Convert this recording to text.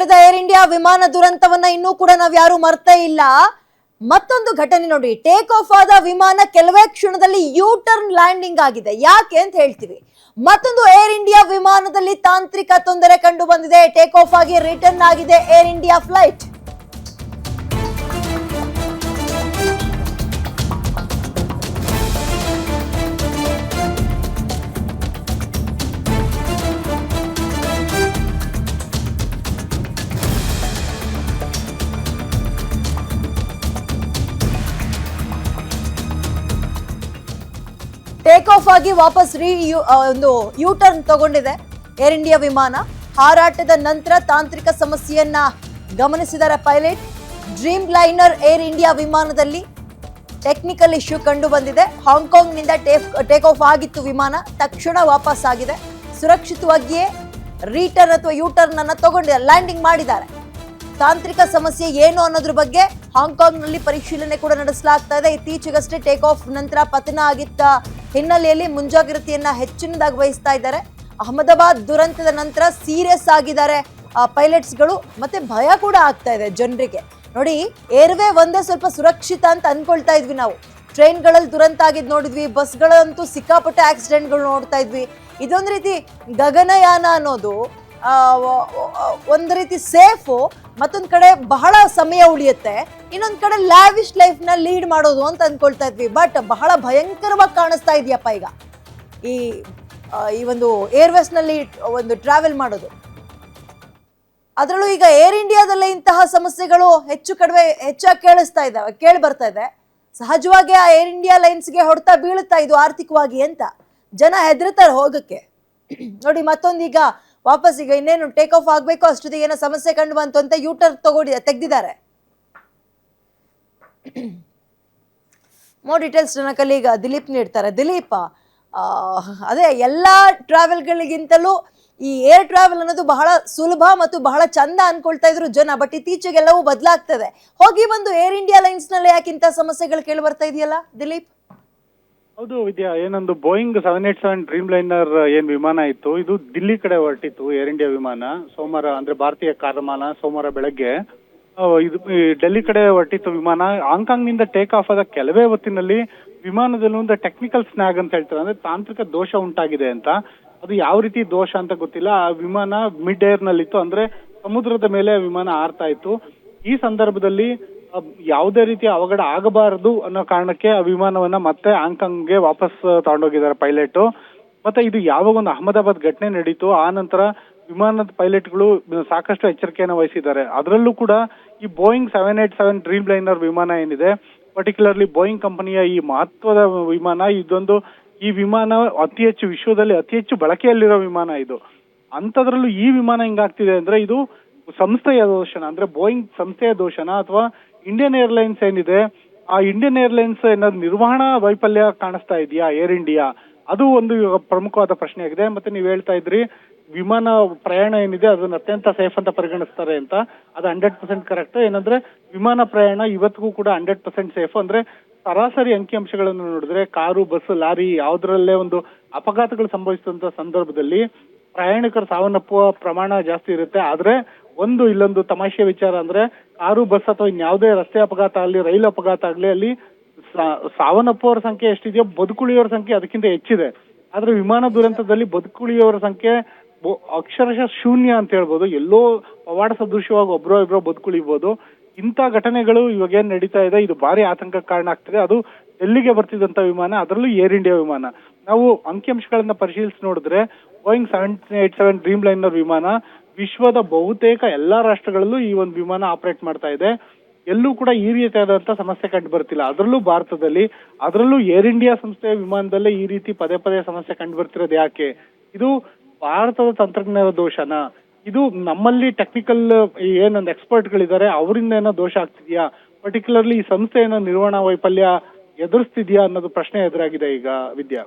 ನಡೆದ air India ವಿಮಾನ ದುರಂತವನ್ನ ಇನ್ನೂ ಕೂಡ ನಾವು ಯಾರು ಮರ್ತೇ ಇಲ್ಲ. ಮತ್ತೊಂದು ಘಟನೆ ನೋಡಿ ಟೇಕ್ ಆಫ್ ಆದ ವಿಮಾನ ಕೆಲವೇ ಕ್ಷಣದಲ್ಲಿ ಯೂ ಟರ್ನ್ ಲ್ಯಾಂಡಿಂಗ್ ಆಗಿದೆ. ಯಾಕೆ ಅಂತ ಹೇಳ್ತೀವಿ. ಮತ್ತೊಂದು ಏರ್ ಇಂಡಿಯಾ ವಿಮಾನದಲ್ಲಿ ತಾಂತ್ರಿಕ ತೊಂದರೆ ಕಂಡು ಬಂದಿದೆ. ಟೇಕ್ ಆಫ್ ಆಗಿ ರಿಟರ್ನ್ ಆಗಿದೆ Air India flight take off ಆಗಿ ವಾಪಸ್ ರೀ ಒಂದು ಯೂ ಟರ್ನ್ ತಗೊಂಡಿದೆ. ಏರ್ ಇಂಡಿಯಾ ವಿಮಾನ. ಹಾರಾಟದ ನಂತರ ತಾಂತ್ರಿಕ ಸಮಸ್ಯೆಯನ್ನ ಗಮನಿಸಿದ್ದಾರೆ pilot. Dreamliner Air India ವಿಮಾನದಲ್ಲಿ ಟೆಕ್ನಿಕಲ್ ಇಶ್ಯೂ ಕಂಡು ಬಂದಿದೆ. ಹಾಂಗ್ಕಾಂಗ್ನಿಂದ ನಿಂದ ಟೇಕ್ ಆಫ್ ಆಗಿತ್ತು ವಿಮಾನ. ತಕ್ಷಣ ವಾಪಸ್ ಆಗಿದೆ. ಸುರಕ್ಷಿತವಾಗಿಯೇ ರೀಟರ್ನ್ ಅಥವಾ ಯೂ ಟರ್ನ್ ಅನ್ನ ತಗೊಂಡಿದ್ದಾರೆ ಲ್ಯಾಂಡಿಂಗ್ ಮಾಡಿದ್ದಾರೆ. ತಾಂತ್ರಿಕ ಸಮಸ್ಯೆ ಏನು ಅನ್ನೋದ್ರ ಬಗ್ಗೆ ಹಾಂಗ್ಕಾಂಗ್ನಲ್ಲಿ ಪರಿಶೀಲನೆ ಕೂಡ ನಡೆಸಲಾಗ್ತಾ ಇದೆ. ಇತ್ತೀಚೆಗಷ್ಟೇ ಟೇಕ್ ಆಫ್ ನಂತರ ಪತನ ಆಗಿದ್ದ ಹಿನ್ನೆಲೆಯಲ್ಲಿ ಮುಂಜಾಗ್ರತೆಯನ್ನ ಹೆಚ್ಚಿನದಾಗಿ ವಹಿಸ್ತಾ ಇದ್ದಾರೆ. ಅಹಮದಾಬಾದ್ ದುರಂತದ ನಂತರ ಸೀರಿಯಸ್ ಆಗಿದ್ದಾರೆ ಪೈಲಟ್ಸ್ಗಳು ಮತ್ತೆ ಭಯ ಕೂಡ ಆಗ್ತಾ ಇದೆ ಜನರಿಗೆ. ನೋಡಿ, ಏರ್ವೇ ಒಂದೇ ಸ್ವಲ್ಪ ಸುರಕ್ಷಿತ ಅಂತ ಅನ್ಕೊಳ್ತಾ ಇದ್ವಿ ನಾವು. ಟ್ರೈನ್ಗಳಲ್ಲಿ ದುರಂತ ಆಗಿದ್ ನೋಡಿದ್ವಿ ಬಸ್ಗಳಂತೂ ಸಿಕ್ಕಾಪಟ್ಟೆ ಆಕ್ಸಿಡೆಂಟ್ಗಳು ನೋಡ್ತಾ ಇದ್ವಿ. ಇದೊಂದು ರೀತಿ ಗಗನಯಾನ ಅನ್ನೋದು ಒಂದು ರೀತಿ ಸೇಫು, ಮತ್ತೊಂದು ಕಡೆ ಬಹಳ ಸಮಯ ಉಳಿಯುತ್ತೆ. ಇನ್ನೊಂದು ಕಡೆ ಲ್ಯಾವಿಶ್ ಲೈಫ್ನ ಲೀಡ್ ಮಾಡೋದು ಅಂತ ಅಂದ್ಕೊಳ್ತಾ ಇದ್ವಿ. ಬಟ್ ಬಹಳ ಭಯಂಕರವಾಗಿ ಕಾಣಿಸ್ತಾ ಇದೆಯಪ್ಪ ಈಗ. ಈ ಈ ಒಂದು ಏರ್ವೇಸ್ನಲ್ಲಿ ಒಂದು ಟ್ರಾವೆಲ್ ಮಾಡೋದು. ಅದರಲ್ಲೂ ಈಗ ಏರ್ ಇಂಡಿಯಾದಲ್ಲೇ ಇಂತಹ ಸಮಸ್ಯೆಗಳು ಹೆಚ್ಚು ಕಡಿಮೆ, ಹೆಚ್ಚಾಗಿ ಕೇಳಿಸ್ತಾ ಇದ್ದಾವೆ, ಕೇಳಿ ಬರ್ತಾ ಇದೆ. ಸಹಜವಾಗಿ ಆ ಏರ್ ಇಂಡಿಯಾ ಲೈನ್ಸ್ಗೆ ಹೊಡ್ತಾ ಬೀಳುತ್ತಾ ಇದು ಆರ್ಥಿಕವಾಗಿ ಅಂತ ಜನ ಹೆದರ್ತಾರೆ ಹೋಗಕ್ಕೆ. ನೋಡಿ ಮತ್ತೊಂದೀಗ ವಾಪಸ್ ಈಗ ಇನ್ನೇನು ಟೇಕ್ ಆಫ್ ಆಗಬೇಕು, ಅಷ್ಟೊತ್ತಿಗೆ ಏನೋ ಸಮಸ್ಯೆ ಕಂಡು ಬಂತು ಅಂತ ಯೂಟರ್ ತಗೊಂಡಿ, ತೆಗ್ದಿದ್ದಾರೆ. ಮೋರ್ ಡೀಟೇಲ್ಸ್ ನನ್ನ ಈಗ ದಿಲೀಪ್ ನೀಡ್ತಾರೆ. ದಿಲೀಪ್ ಅದೇ ಎಲ್ಲ ಟ್ರಾವೆಲ್ಗಳಿಗಿಂತಲೂ ಈ ಏರ್ ಟ್ರಾವೆಲ್ ಅನ್ನೋದು ಬಹಳ ಸುಲಭ ಮತ್ತು ಬಹಳ ಚಂದ ಅನ್ಕೊಳ್ತಾ ಇದ್ರು ಜನ ಬಟ್ ಇತ್ತೀಚೆಗೆಲ್ಲವೂ ಬದಲಾಗ್ತದೆ. ಹೋಗಿ ಬಂದು ಏರ್ ಇಂಡಿಯಾ ಲೈನ್ಸ್ನಲ್ಲಿ ಯಾಕೆ ಇಂಥ ಸಮಸ್ಯೆಗಳು ಕೇಳಿ ಬರ್ತಾ ಇದೆಯಲ್ಲ, ದಿಲೀಪ್? ಹೌದು ವಿದ್ಯಾ, ಏನೊಂದು Boeing seven eight seven Dreamliner ಏನ್ ವಿಮಾನ ಇತ್ತು? ಇದು ದಿಲ್ಲಿ ಕಡೆ ಹೊರಟಿತ್ತು ಏರ್ ಇಂಡಿಯಾ ವಿಮಾನ. ಸೋಮವಾರ, ಅಂದ್ರೆ ಭಾರತೀಯ ಕಾರಮಾನ, ಸೋಮವಾರ ಬೆಳಗ್ಗೆ. ಇದು ಡೆಲ್ಲಿ ಕಡೆ ಹೊರಟಿತ್ತು ವಿಮಾನ. ಹಾಂಗ್ಕಾಂಗ್ನಿಂದ ಟೇಕ್ ಆಫ್ ಆದ ಕೆಲವೇ ಹೊತ್ತಿನಲ್ಲಿ ವಿಮಾನದಲ್ಲಿ ಒಂದು ಟೆಕ್ನಿಕಲ್ ಸ್ನ್ಯಾಗ್ ಅಂತ ಹೇಳ್ತಾರೆ. ಅಂದ್ರೆ ತಾಂತ್ರಿಕ ದೋಷ ಉಂಟಾಗಿದೆ ಅಂತ. ಅದು ಯಾವ ರೀತಿ ದೋಷ ಅಂತ ಗೊತ್ತಿಲ್ಲ. ಆ ವಿಮಾನ ಮಿಡ್ ಏರ್ ನಲ್ಲಿತ್ತು. ಅಂದ್ರೆ ಸಮುದ್ರದ ಮೇಲೆ ವಿಮಾನ ಹಾರ್ತಾ ಇತ್ತು. ಈ ಸಂದರ್ಭದಲ್ಲಿ ಯಾವುದೇ ರೀತಿಯ ಅವಘಡ ಆಗಬಾರದು ಅನ್ನೋ ಕಾರಣಕ್ಕೆ ಆ ವಿಮಾನವನ್ನ ಮತ್ತೆ ಹಾಂಗ್ಕಾಂಗ್ಗೆ ವಾಪಸ್ ತಗೊಂಡೋಗಿದ್ದಾರೆ ಪೈಲಟ್. ಮತ್ತೆ ಇದು ಯಾವಾಗ ಒಂದು ಅಹಮದಾಬಾದ್ ಘಟನೆ ನಡೀತು, ಆ ನಂತರ ವಿಮಾನದ ಪೈಲಟ್ಗಳು ಸಾಕಷ್ಟು ಎಚ್ಚರಿಕೆಯನ್ನು ವಹಿಸಿದ್ದಾರೆ. ಅದರಲ್ಲೂ ಕೂಡ ಈ Boeing seven eight seven Dreamliner ವಿಮಾನ ಏನಿದೆ ಪರ್ಟಿಕ್ಯುಲರ್ಲಿ ಬೋಯಿಂಗ್ ಕಂಪನಿಯ ಈ ಮಹತ್ವದ ವಿಮಾನ, ಇದೊಂದು ಈ ವಿಮಾನ ಅತಿ ಹೆಚ್ಚು ವಿಶ್ವದಲ್ಲಿ ಅತಿ ಹೆಚ್ಚು ಬಳಕೆಯಲ್ಲಿರೋ ವಿಮಾನ ಇದು. ಅಂಥದ್ರಲ್ಲೂ ಈ ವಿಮಾನ ಹಿಂಗಾಗ್ತಿದೆ ಅಂದ್ರೆ ಇದು ಸಂಸ್ಥೆಯ ದೋಷನ, ಅಂದ್ರೆ ಬೋಯಿಂಗ್ ಸಂಸ್ಥೆಯ ದೋಷನ, ಅಥವಾ ಇಂಡಿಯನ್ ಏರ್ಲೈನ್ಸ್ ಏನಿದೆ, ಆ ಇಂಡಿಯನ್ ಏರ್ಲೈನ್ಸ್ ಏನಾದ್ರು ನಿರ್ವಹಣಾ ವೈಫಲ್ಯ ಕಾಣಿಸ್ತಾ ಇದೆಯಾ ಏರ್ ಇಂಡಿಯಾ ಅದು ಒಂದು ಪ್ರಮುಖವಾದ ಪ್ರಶ್ನೆ ಆಗಿದೆ ಮತ್ತೆ ನೀವು ಹೇಳ್ತಾ ಇದ್ರಿ, ವಿಮಾನ ಪ್ರಯಾಣ ಏನಿದೆ, ಅದನ್ನ ಅತ್ಯಂತ ಸೇಫ್ ಅಂತ ಪರಿಗಣಿಸ್ತಾರೆ ಅಂತ. ಅದು ಹಂಡ್ರೆಡ್ ಪರ್ಸೆಂಟ್ ಕರೆಕ್ಟ್ ಏನಂದ್ರೆ, ವಿಮಾನ ಪ್ರಯಾಣ ಇವತ್ತಿಗೂ ಕೂಡ ಹಂಡ್ರೆಡ್ ಪರ್ಸೆಂಟ್ ಸೇಫ್ ಅಂದ್ರೆ ಸರಾಸರಿ ಅಂಕಿಅಂಶಗಳನ್ನು ನೋಡಿದ್ರೆ, ಕಾರು, ಬಸ್, ಲಾರಿ ಯಾವುದರಲ್ಲೇ ಒಂದು ಅಪಘಾತಗಳು ಸಂಭವಿಸಿದಂತ ಸಂದರ್ಭದಲ್ಲಿ ಪ್ರಯಾಣಿಕರು ಸಾವನ್ನಪ್ಪುವ ಪ್ರಮಾಣ ಜಾಸ್ತಿ ಇರುತ್ತೆ. ಆದ್ರೆ ಒಂದು ಇಲ್ಲೊಂದು ತಮಾಷೆ ವಿಚಾರ ಅಂದ್ರೆ ಕಾರು, ಬಸ್ ಅಥವಾ ಇನ್ಯಾವುದೇ ರಸ್ತೆ ಅಪಘಾತ ಆಗಲಿ, ರೈಲು ಅಪಘಾತ ಆಗಲಿ, ಅಲ್ಲಿ ಸಾವನ್ನಪ್ಪುವವರ ಸಂಖ್ಯೆ ಎಷ್ಟಿದೆಯೋ ಬದುಕುಳಿಯೋರ ಸಂಖ್ಯೆ ಅದಕ್ಕಿಂತ ಹೆಚ್ಚಿದೆ. ಆದ್ರೆ ವಿಮಾನ ದುರಂತದಲ್ಲಿ ಬದುಕುಳಿಯೋರ ಸಂಖ್ಯೆ ಅಕ್ಷರಶಃ ಶೂನ್ಯ ಅಂತ ಹೇಳ್ಬೋದು. ಎಲ್ಲೋ ಪವಾಡ ಸದೃಶವಾಗಿ ಒಬ್ರೋ ಇಬ್ರೋ ಬದುಕುಳಿಬಹುದು ಇಂಥ ಘಟನೆಗಳು ಇವಾಗ ಏನ್ ನಡೀತಾ ಇದೆ, ಇದು ಭಾರಿ ಆತಂಕ ಕಾರಣ ಆಗ್ತಿದೆ. ಅದು ಡೆಲ್ಲಿಗೆ ಬರ್ತಿದ್ದಂತ ವಿಮಾನ, ಅದರಲ್ಲೂ ಏರ್ ಇಂಡಿಯಾ ವಿಮಾನ. ನಾವು ಅಂಕಿಅಂಶಗಳನ್ನ ಪರಿಶೀಲಿಸಿ ನೋಡಿದ್ರೆ Boeing seven eight seven Dreamliner ವಿಮಾನ ವಿಶ್ವದ ಬಹುತೇಕ ಎಲ್ಲಾ ರಾಷ್ಟ್ರಗಳಲ್ಲೂ ಈ ಒಂದು ವಿಮಾನ ಆಪರೇಟ್ ಮಾಡ್ತಾ ಇದೆ. ಎಲ್ಲೂ ಕೂಡ ಈ ರೀತಿಯಾದಂತ ಸಮಸ್ಯೆ ಕಂಡು ಬರ್ತಿಲ್ಲ ಅದರಲ್ಲೂ ಭಾರತದಲ್ಲಿ, ಅದರಲ್ಲೂ ಏರ್ ಇಂಡಿಯಾ ಸಂಸ್ಥೆಯ ವಿಮಾನದಲ್ಲೇ ಈ ರೀತಿ ಪದೇ ಪದೇ ಸಮಸ್ಯೆ ಕಂಡು ಬರ್ತಿರೋದು ಯಾಕೆ? ಇದು ಭಾರತದ ತಂತ್ರಜ್ಞಾನದ ದೋಷನ? ಇದು ನಮ್ಮಲ್ಲಿ ಟೆಕ್ನಿಕಲ್ ಏನೊಂದು ಎಕ್ಸ್ಪರ್ಟ್ ಗಳಿದ್ದಾರೆ ಅವರಿಂದ ಏನೋ ದೋಷ ಆಗ್ತಿದ್ಯಾ? ಪರ್ಟಿಕ್ಯುಲರ್ಲಿ ಈ ಸಂಸ್ಥೆ ಏನೋ ನಿರ್ವಹಣಾ ವೈಫಲ್ಯ ಎದುರಿಸ್ತಿದ್ಯಾ ಅನ್ನೋದು ಪ್ರಶ್ನೆ ಎದುರಾಗಿದೆ ಈಗ ವಿದ್ಯಾ.